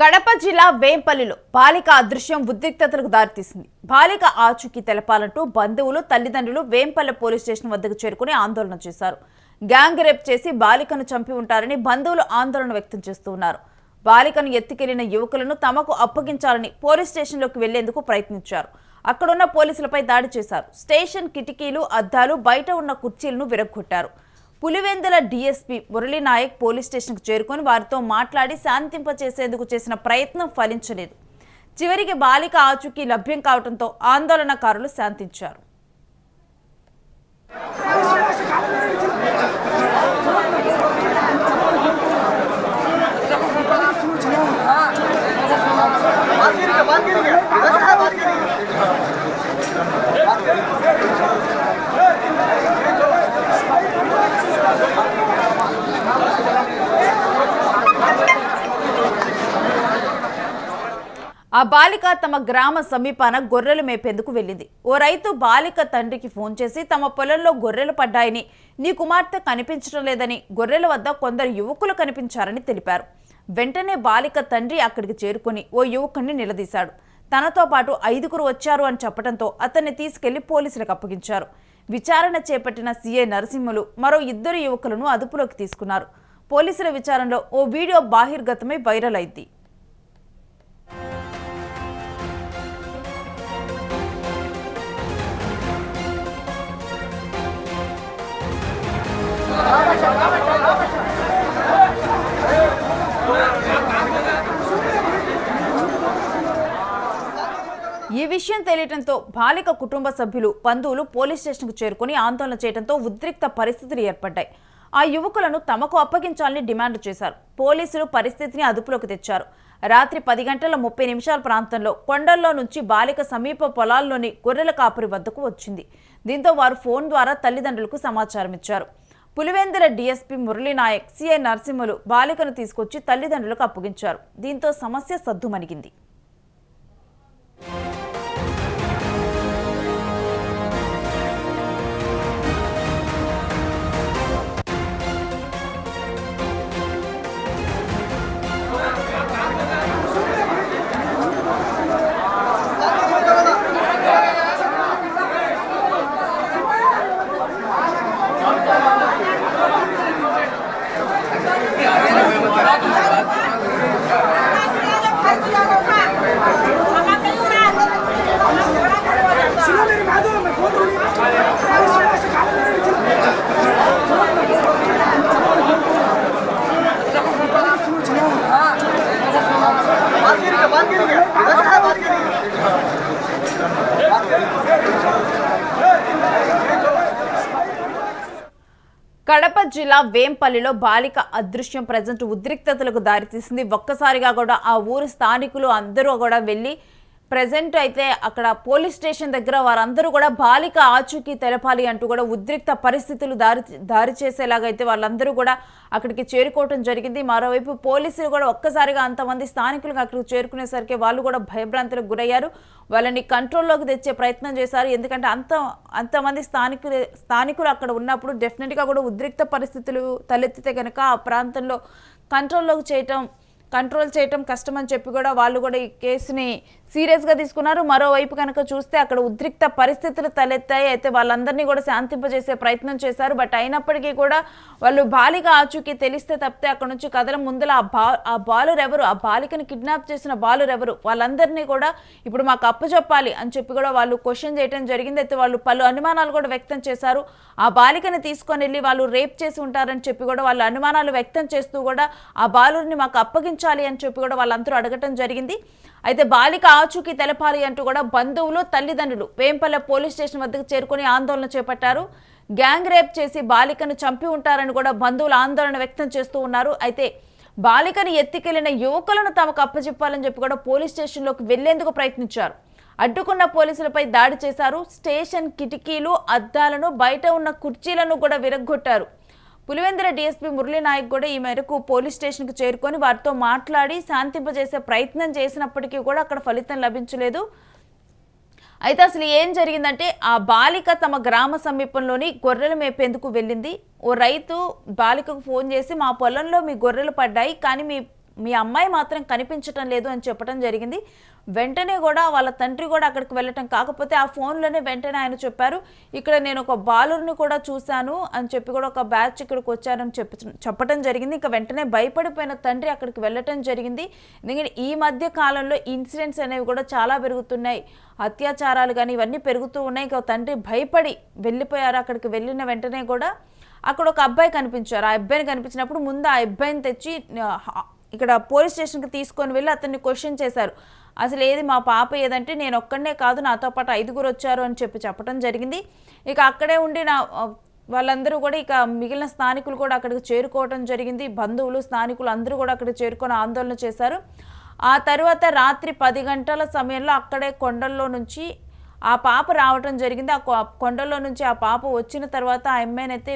కడప జిల్లా వేంపల్లిలో బాలిక అదృశ్యం ఉద్రిక్తతలకు దారితీసింది. బాలిక ఆచూకీ తెలపాలంటూ బంధువులు తల్లిదండ్రులు వేంపల్లి పోలీస్ స్టేషన్ వద్దకు చేరుకుని ఆందోళన చేశారు. గ్యాంగ్ రేప్ చేసి బాలికను చంపి ఉంటారని బంధువులు ఆందోళన వ్యక్తం చేస్తూ ఉన్నారు. బాలికను ఎత్తుకెళ్ళిన యువకులను తమకు అప్పగించాలని పోలీస్ స్టేషన్లోకి వెళ్ళేందుకు ప్రయత్నించారు. అక్కడున్న పోలీసులపై దాడి చేశారు. స్టేషన్ కిటికీలు అద్దాలు బయట ఉన్న కుర్చీలను విరగ్గొట్టారు. పులివెందుల డీఎస్పీ మురళీనాయక్ పోలీస్ స్టేషన్కు చేరుకొని వారితో మాట్లాడి శాంతింపచేసేందుకు చేసిన ప్రయత్నం ఫలించలేదు. చివరికి బాలిక ఆచూకీ లభ్యం కావడంతో ఆందోళనకారులు శాంతించారు. ఆ బాలిక తమ గ్రామ సమీపాన గొర్రెలు మేపేందుకు వెళ్ళింది. ఓ రైతు బాలిక తండ్రికి ఫోన్ చేసి తమ పొలంలో గొర్రెలు పడ్డాయని నీ కుమార్తె కనిపించడం లేదని గొర్రెల వద్ద కొందరు యువకులు కనిపించారని తెలిపారు. వెంటనే బాలిక తండ్రి అక్కడికి చేరుకుని ఓ యువకుణ్ణి నిలదీశాడు. తనతో పాటు ఐదుగురు వచ్చారు అని చెప్పడంతో అతన్ని తీసుకెళ్ళి పోలీసులకు అప్పగించారు. విచారణ చేపట్టిన సీఐ నరసింహులు మరో ఇద్దరు యువకులను అదుపులోకి తీసుకున్నారు. పోలీసుల విచారణలో ఓ వీడియో బాహిర్గతమై వైరల్ అయింది. విషయం తెలియటంతో బాలిక కుటుంబ సభ్యులు బంధువులు పోలీస్ స్టేషన్కు చేరుకుని ఆందోళన చేయడంతో ఉద్రిక్త పరిస్థితులు ఏర్పడ్డాయి. ఆ యువకులను తమకు అప్పగించాలని డిమాండ్ చేశారు. పోలీసులు పరిస్థితిని అదుపులోకి తెచ్చారు. రాత్రి పది గంటల ముప్పై నిమిషాల ప్రాంతంలో కొండల్లో నుంచి బాలిక సమీప పొలాల్లోని గొర్రెల కాపురి వద్దకు వచ్చింది. దీంతో వారు ఫోన్ ద్వారా తల్లిదండ్రులకు సమాచారం ఇచ్చారు. పులివెందుల డీఎస్పీ మురళీనాయక్ సిఐ నరసింహులు బాలికను తీసుకొచ్చి తల్లిదండ్రులకు అప్పగించారు. దీంతో సమస్య సద్దుమణిగింది. కడప జిల్లా వేంపల్లిలో బాలిక అదృశ్యం ప్రజెంట్ ఉద్రిక్తతలకు దారితీసింది. ఒక్కసారిగా కూడా ఆ ఊరు స్థానికులు అందరూ కూడా వెళ్ళి ప్రజెంట్ అయితే అక్కడ పోలీస్ స్టేషన్ దగ్గర వారందరూ కూడా బాలిక ఆచూకీ తెలపాలి అంటూ కూడా ఉద్రిక్త పరిస్థితులు దారి దారి చేసేలాగైతే వాళ్ళందరూ కూడా అక్కడికి చేరుకోవటం జరిగింది. మరోవైపు పోలీసులు కూడా ఒక్కసారిగా అంతమంది స్థానికులకు అక్కడికి చేరుకునేసరికి వాళ్ళు కూడా భయభ్రాంతులకు గురయ్యారు. వాళ్ళని కంట్రోల్లోకి తెచ్చే ప్రయత్నం చేశారు. ఎందుకంటే అంత అంతమంది స్థానికులు స్థానికులు అక్కడ ఉన్నప్పుడు డెఫినెట్గా కూడా ఉద్రిక్త పరిస్థితులు తలెత్తితే కనుక ఆ ప్రాంతంలో కంట్రోల్లోకి చేయటం కంట్రోల్ చేయటం కష్టమని చెప్పి కూడా వాళ్ళు కూడా ఈ కేసుని సీరియస్గా తీసుకున్నారు. మరోవైపు కనుక చూస్తే అక్కడ ఉద్రిక్త పరిస్థితులు తలెత్తాయి. అయితే వాళ్ళందరినీ కూడా శాంతింపజేసే ప్రయత్నం చేశారు. బట్ అయినప్పటికీ కూడా వాళ్ళు బాలిక ఆచూకీ తెలిస్తే తప్పితే అక్కడ నుంచి కథల ముందల ఆ బా ఆ బాలురు ఎవరు ఆ బాలికని కిడ్నాప్ చేసిన బాలురు ఎవరు వాళ్ళందరినీ కూడా ఇప్పుడు మాకు అప్పచెప్పాలి అని చెప్పి కూడా వాళ్ళు క్వశ్చన్ చేయడం జరిగింది. అయితే వాళ్ళు పలు అనుమానాలు కూడా వ్యక్తం చేశారు. ఆ బాలికని తీసుకొని వెళ్ళి వాళ్ళు రేప్ చేసి ఉంటారని చెప్పి కూడా వాళ్ళు అనుమానాలు వ్యక్తం చేస్తూ కూడా ఆ బాలుని మాకు అప్పగించి అప్పగించాలి అని చెప్పి కూడా వాళ్ళందరూ అడగటం జరిగింది. అయితే బాలిక ఆచూకీ తెలపాలి అంటూ కూడా బంధువులు తల్లిదండ్రులు వేంపల్లె పోలీస్ స్టేషన్ వద్దకు చేరుకుని ఆందోళన చేపట్టారు. గ్యాంగ్ రేప్ చేసి బాలికను చంపి ఉంటారని కూడా బంధువులు ఆందోళన వ్యక్తం చేస్తూ ఉన్నారు. అయితే బాలికను ఎత్తికెళ్ళిన యువకులను తమకు అప్పచెప్పాలని చెప్పి కూడా పోలీస్ స్టేషన్లోకి వెళ్ళేందుకు ప్రయత్నించారు. అడ్డుకున్న పోలీసులపై దాడి చేశారు. స్టేషన్ కిటికీలు అద్దాలను బయట ఉన్న కుర్చీలను కూడా విరగ్గొట్టారు. పులివెందుల డీఎస్పీ మురళీనాయక్ కూడా ఈ మేరకు పోలీస్ స్టేషన్కు చేరుకొని వారితో మాట్లాడి శాంతింపజేసే ప్రయత్నం చేసినప్పటికీ కూడా అక్కడ ఫలితం లభించలేదు. అయితే అసలు ఏం జరిగిందంటే ఆ బాలిక తమ గ్రామ సమీపంలోని గొర్రెలు మేపేందుకు వెళ్ళింది. ఓ రైతు బాలికకు ఫోన్ చేసి మా పొలంలో మీ గొర్రెలు పడ్డాయి కానీ మీ మీ అమ్మాయి మాత్రం కనిపించటం లేదు అని చెప్పడం జరిగింది. వెంటనే కూడా వాళ్ళ తండ్రి కూడా అక్కడికి వెళ్ళటం కాకపోతే ఆ ఫోన్లోనే వెంటనే ఆయన చెప్పారు. ఇక్కడ నేను ఒక బాలుర్ని కూడా చూశాను అని చెప్పి కూడా ఒక బ్యాచ్ ఇక్కడికి వచ్చారని చెప్పి చెప్పడం జరిగింది. ఇంకా వెంటనే భయపడిపోయిన తండ్రి అక్కడికి వెళ్ళటం జరిగింది. ఎందుకంటే ఈ మధ్య కాలంలో ఇన్సిడెంట్స్ అనేవి కూడా చాలా పెరుగుతున్నాయి. అత్యాచారాలు కానీ ఇవన్నీ పెరుగుతూ ఉన్నాయి. ఇంకా తండ్రి భయపడి వెళ్ళిపోయారు అక్కడికి వెళ్ళిన వెంటనే కూడా. అక్కడ ఒక అబ్బాయి కనిపించారు. ఆ అబ్బాయిని కనిపించినప్పుడు ముందు ఆ అబ్బాయిని తెచ్చి ఇక్కడ పోలీస్ స్టేషన్కి తీసుకొని వెళ్ళి అతన్ని క్వశ్చన్ చేశారు. అసలు ఏది మా పాప ఏదంటే నేను ఒక్కడనే కాదు నాతో పాటు ఐదుగురు వచ్చారు అని చెప్పి చెప్పడం జరిగింది. ఇక అక్కడే ఉండి నా వాళ్ళందరూ కూడా ఇక మిగిలిన స్థానికులు కూడా అక్కడికి చేరుకోవడం జరిగింది. బంధువులు స్థానికులు అందరూ కూడా అక్కడికి చేరుకొని ఆందోళన చేశారు. ఆ తర్వాత రాత్రి పది గంటల సమయంలో అక్కడే కొండల్లో నుంచి ఆ పాప రావటం జరిగింది. ఆ కొండల్లో నుంచి ఆ పాప వచ్చిన తర్వాత ఆ అమ్మాయినైతే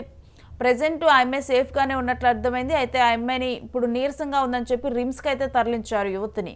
ప్రజెంట్ ఆ అమ్మాయి సేఫ్గానే ఉన్నట్లు అర్థమైంది. అయితే ఆ అమ్మాయిని ఇప్పుడు నీరసంగా ఉందని చెప్పి రిమ్స్కి అయితే తరలించారు యువతిని.